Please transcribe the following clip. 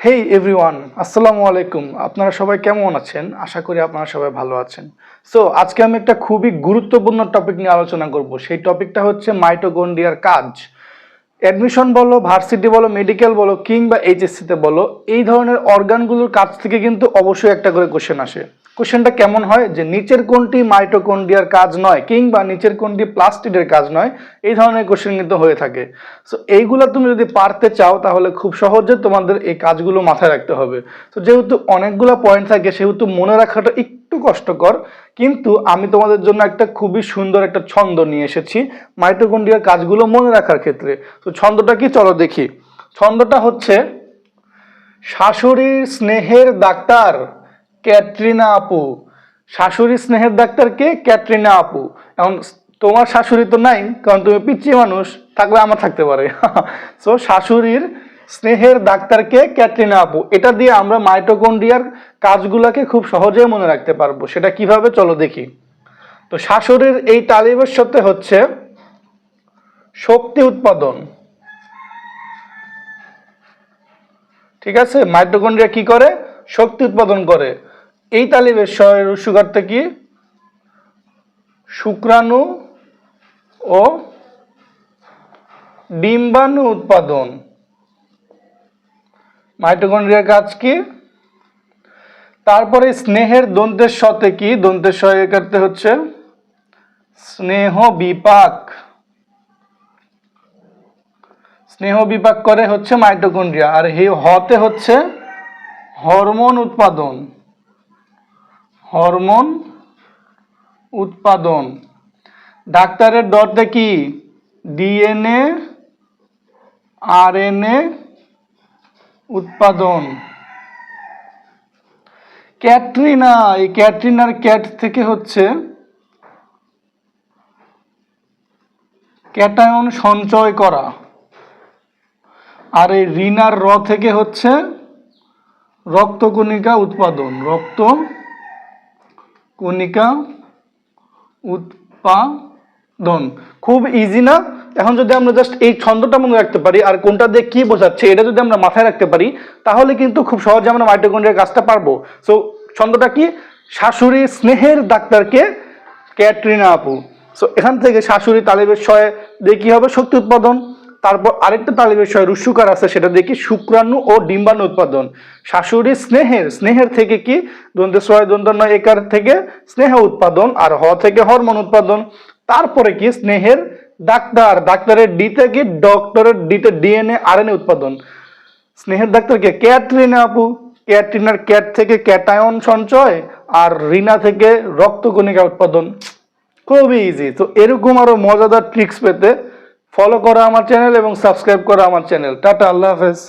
হেই everyone আসসালামু আলাইকুম। আপনারা সবাই কেমন আছেন? আশা করি আপনারা সবাই ভালো আছেন। সো আজকে আমি একটা খুবই গুরুত্বপূর্ণ টপিক নিয়ে আলোচনা করব। সেই টপিকটা হচ্ছে মাইটোগন্ডিয়ার কাজ। অ্যাডমিশন বলো ভার্সিটি বলো মেডিকেল বলো, কিংবা এইচএসসিতে বলো, এই ধরনের অর্গানগুলোর কাজ থেকে কিন্তু অবশ্যই একটা করে কোশ্চেন আসে। কোশ্চেনটা কেমন হয়? যে নিচের কোনটি মাইটোকন্ড্রিয়ার কাজ নয় কিংবা নিচের কোনটি প্লাস্টিডের কাজ নয়, এই ধরনের কোশ্চেন কিন্তু হয়ে থাকে। সো এইগুলো তুমি যদি পারতে চাও, তাহলে খুব সহজে তোমাদের এই কাজগুলো মাথায় রাখতে হবে। তো যেহেতু অনেকগুলো পয়েন্ট থাকে, সেহেতু মনে রাখাটা একটু কষ্টকর, কিন্তু আমি তোমাদের জন্য একটা খুবই সুন্দর একটা ছন্দ নিয়ে এসেছি মাইটোকন্ডিয়ার কাজগুলো মনে রাখার ক্ষেত্রে। তো ছন্দটা কি? চলো দেখি। ছন্দটা হচ্ছে, শাশুড়ির স্নেহের ডাক্তার। ক্যাটরিনা আপু। শাশুড়ির স্নেহের ডাক্তারকে ক্যাটরিনা আপু। এখন তোমার শাশুড়ি তো নাই, কারণ তুমি পিচ্ছি মানুষ, থাকলে আমার থাকতে পারে। সো শাশুড়ির স্নেহের ডাক্তারকে ক্যাটরিনা আপু। এটা দিয়ে আমরা মাইটোকন্ড্রিয়ার কাজগুলোকে খুব সহজে মনে রাখতে পারব। সেটা কীভাবে? চলো দেখি। তো, শাশুড়ির এই তালিবের সাথে হচ্ছে শক্তি উৎপাদন। ঠিক আছে? মাইটোকন্ড্রিয়া কি করে? শক্তি উৎপাদন করে। এই তালিবের শয়ের সুগারটা কি? শুক্রাণু ও ডিম্বাণু উৎপাদন। মাইটোকন্ড্রিয়ার কাজ কি? তারপরে স্নেহের দন্তের সাথে কি? দন্তের সহায় করতে হচ্ছে স্নেহ বিপাক। স্নেহ বিপাক করে হচ্ছে মাইটোকন্ড্রিয়া। আর হে হতে হচ্ছে হরমোন উৎপাদন। হরমোন উৎপাদন। ডাক্তারের ডটে কি? ডিএনএ, আরএনএ উৎপাদন। ক্যাটরিনা, এই ক্যাটরিনার ক্যাট থেকে হচ্ছে ক্যাটায়ন সঞ্চয় করা। আর এই রিনার র থেকে হচ্ছে রক্তকণিকা উৎপাদন, রক্ত কণিকা, উৎপাদন। খুব ইজি না? এখন যদি আমরা জাস্ট এই ছন্দটা মনে রাখতে পারি আর কোনটা দিয়ে কি বোঝাচ্ছে, এটা যদি আমরা মাথায় রাখতে পারি, তাহলে কিন্তু খুব সহজে আমরা মাইটোকন্ড্রিয়ার কাজটা পারব। সো ছন্দটা কি? শাশুড়ি স্নেহের ডাক্তারকে ক্যাটরিনা আপু। সো এখান থেকে শাশুড়ি তালেবের শয়ে দিয়ে কি হবে? শক্তি উৎপাদন। তারপর আরেকটা তালিবের বিষয় রুসুকার আছে, সেটা দেখি, শুক্রাণু ও ডিম্বাণু উৎপাদন। শাশুড়ি স্নেহের স্নেহের থেকে কি? দন্তে ছয় দন্ত নয়, একার থেকে স্নেহ উৎপাদন আর হ থেকে হরমোন উৎপাদন। তারপরে কি? স্নেহের ডাক্তার, ডাক্তারের ডি থেকে ডক্টরের ডিতে ডিএনএ, আরএনএ উৎপাদন। স্নেহের ডাক্তারকে ক্যাটরিনা আপু। ক্যাটরিনার ক্যাট থেকে ক্যাটায়ন সঞ্চয় আর রিনা থেকে রক্তকণিকা উৎপাদন। খুবই ইজি তো এরকম আরও মজাদার ট্রিক্স পেতে ফলো করা আমার চ্যানেল এবং সাবস্ক্রাইব করা আমার চ্যানেল টাটা আল্লাহ হাফেজ।